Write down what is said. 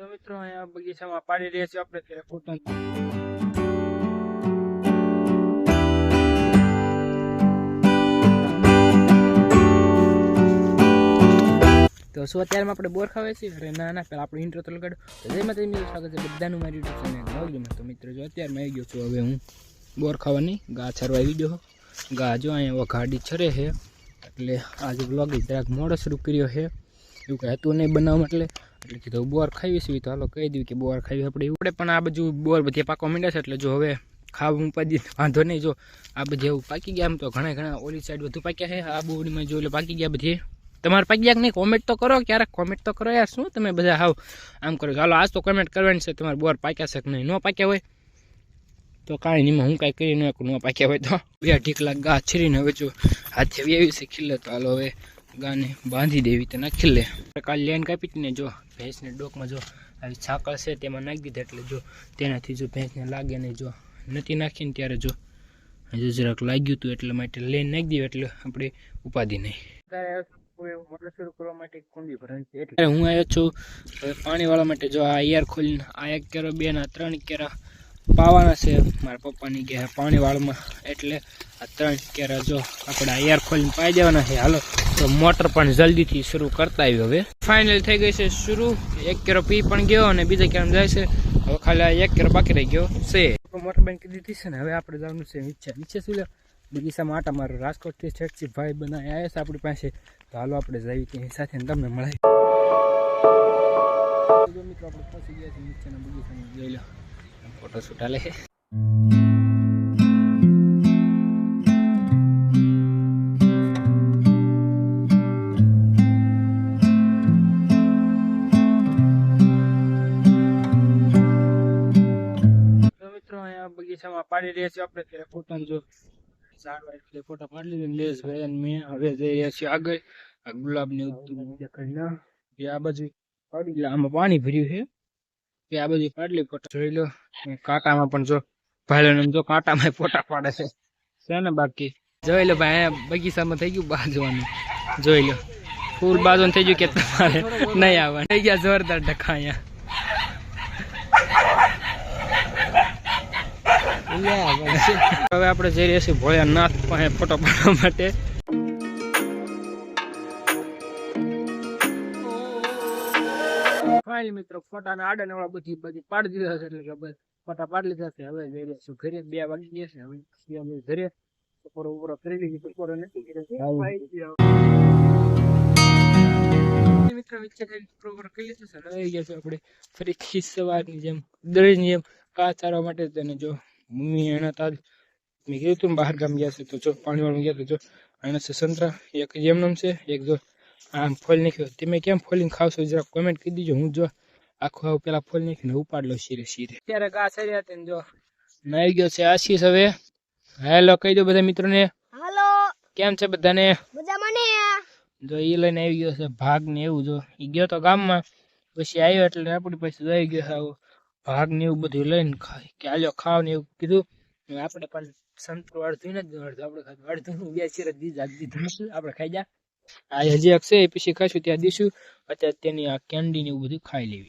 તો મિત્રો, અહીંયા બગીચામાં પાડી રહ્યા છીએ આપણે ત્યારે ફોટો. તો શું અત્યારમાં આપણે બોર ખાવે છે અરે ના ના, પેલા આપણે ઇન્ટ્રો તો લગાડો તો જય માતા મિત્રો, સ્વાગત છે બધાનું મારી યુટ્યુબ ચેનલ નવલીમાં તો મિત્રો, જો અત્યારમાં આવી ગયો છું હવે હું. બોર ખાવાની, ગા છરવા આવી ગયો ગા જો અહીંયા ગાડી છરે છે. એટલે આજે બ્લોગ જરાક મોડો શરૂ કર્યો છે. એવું કંઈ હતું નહીં બનાવવા એટલે એટલે કીધું બોર ખાવી છે તો હાલો કહી દઉં કે બોર ખાવી આપણે આપણે પણ આ બાજુ બોર બધી પાકવા માંડ્યા છે, એટલે જો હવે ખાવા ઉપાદી વાંધો નહીં, જો આ બધે એવું પાકી ગયા એમ તો ઘણા ઘણા ઓલી સાઈડ બધું પાક્યા છે, આ બોડીમાં જો એટલે પાકી ગયા બધી. તમારે પાકી ગયા કે નહીં? કોમેન્ટ તો કરો, ક્યારેક કોમેન્ટ તો કરો યાર, શું તમે બધા હાવ આમ કરો હાલો, આજ તો કોમેન્ટ કરવાની છે, તમારે બોર પાક્યા છે કે નહીં? ન પાક્યા હોય? તો કાંઈ નહીં હું કાંઈ કરી નાખું, ન પાક્યા હોય તો. બે ઢીકલા ગા છીરીને હવે જો હાથે એવી છે, ખીલે તો હાલો હવે ગાને બાંધી દેવી તો નાખી લે. કાલે લેન કાપી હતી ને જો ભેંસને ડોકમાં જો આવી છાકળ છે તેમાં નાખી દીધા એટલે જો તેનાથી જો ભેંસને લાગે નહીં જો નથી નાખીને ત્યારે જો હજુ જરાક લાગ્યું હતું એટલે માટે લેન નાખી દઈએ એટલે આપણે ઉપાધિ નહીં. મોટર શરૂ કરવા માટે કુંડી ભરાય છે એટલે. હું આવ્યો છું. હવે પાણી માટે જો આ એર ખોલીને આ એક કેરો બે ના ત્રણ કેરા પાવાના છે. મારા પપ્પાની ગયા પાણીવાળામાં એટલે આ ત્રણ કેરા જો આપણે એર ખોલીને પાઈ દેવાના છે. હાલો. તો મોટર પણ જલ્દીથી શરૂ કરતા આવ્યો હવે. ફાઇનલ થઈ ગઈ છે શરૂ. એક કેરો પી પણ ગયો અને બીજા કેરો જાય છે. હવે ખાલી એક કેરો બાકી રહી ગયો છે. મોટર બેન કીધી હતી છે ને હવે આપણે જવાનું છે ઈચ્છા નીચે શું? બગીચામાં આટા મારો. રાજકોટથી છેકથી ભાઈ બનાવી આવ્યા છે આપણી પાસે. તો હાલો આપણે જઈએ ત્યાં સાથે તમને મળે. જો મિત્રો, આપણે ફસી ગયા છે નીચેના બગીચામાં જોઈ લો. ફોટો શૂટ હાલે અહીંયા બગીચામાં પાડી રહ્યા છીએ. આપણે ત્યારે ફોટા જો ઝાડવા એટલે ફોટા પાડી લીધા લેસ ભાઈ અને મેં હવે જઈ રહ્યા છીએ આગળ. આ ગુલાબ ને દેખાય ના એ આ બાજુ પાડી લે. આમાં પાણી ભર્યું છે. એ આ બાજુ પાડી લે ફોટા. જોઈ લો. અને કાંટામાં પણ જો ભાઈ ને જો કાંટામાં ફોટા પાડે છે. છે ને બાકી? જોઈ લો ભાઈ અહીંયા બગીચામાં થઈ ગયું બાજવાનું જોઈ લો. ફૂલ બાજવાનું થઈ ગયું કે તમારે નહીં આવવા થઈ ગયા જોરદાર ડખા અહીંયા. હવે આપણે જઈ રહ્યા છીએ ભોળાનાથ પાસે ફોટો પાડવા માટે. ફાઇલ મિત્રો ફોટાના આડા નવડા બધી બધી પાડી દીધા છે એટલે કે બસ ફોટા પાડી લીધા છે. હવે જઈ રહ્યા છું ઘરે બે વાગી ગયા છે. હવે અમે ઘરે બપોરો બપોરો કરી લીધી બપોરો નથી. મિત્રો વચ્ચે થઈને કરી લીધું છે. હવે આવી ગયા છે આપણે ફરીથી સવારની જેમ દરરોજની જેમ કા ચારવા માટે તેને જો મમ્મી એના તાજ મેં કીધું તું બહાર ગામ ગયા છે તો જો પાણી વાળું ગયા તો જો. એના છે સંતરા એક જેમનમ છે એક જો આમ ફોલ નાખ્યો. તમે કેમ ફોલીને ખાવશો? જરા કોમેન્ટ કરી દીજો. હું જો આખું આવું પેલા ફોલ નાખીને ઉપાડ લો શીરે શીરે. અત્યારે ગા સર્યા તેને જો. નાઈ ગયો છે આશીષ હવે. હેલો કહી દો બધા મિત્રોને. હેલો. કેમ છે બધાને? બધા મને જો એ લઈને આવી ગયો છે ભાગ ને એવું જો. એ ગયો તો ગામમાં. પછી આવ્યો એટલે આપણી પાસે આવી ગયો આવો. ભાગ ને એવું બધું લઈને ખાય. કે આજો ખાવ ને એવું કીધું. આપણે પણ સંતરું અડધું ને જ અડધું આપણે ખાધું અડધું બે ચીર દીધા. દીધું આપણે ખાઈ જા. આ હજી એ પછી ખાઈશું ત્યાં દીશું. અત્યારે તેની આ કેન્ડી ને એવું બધું ખાઈ લેવી.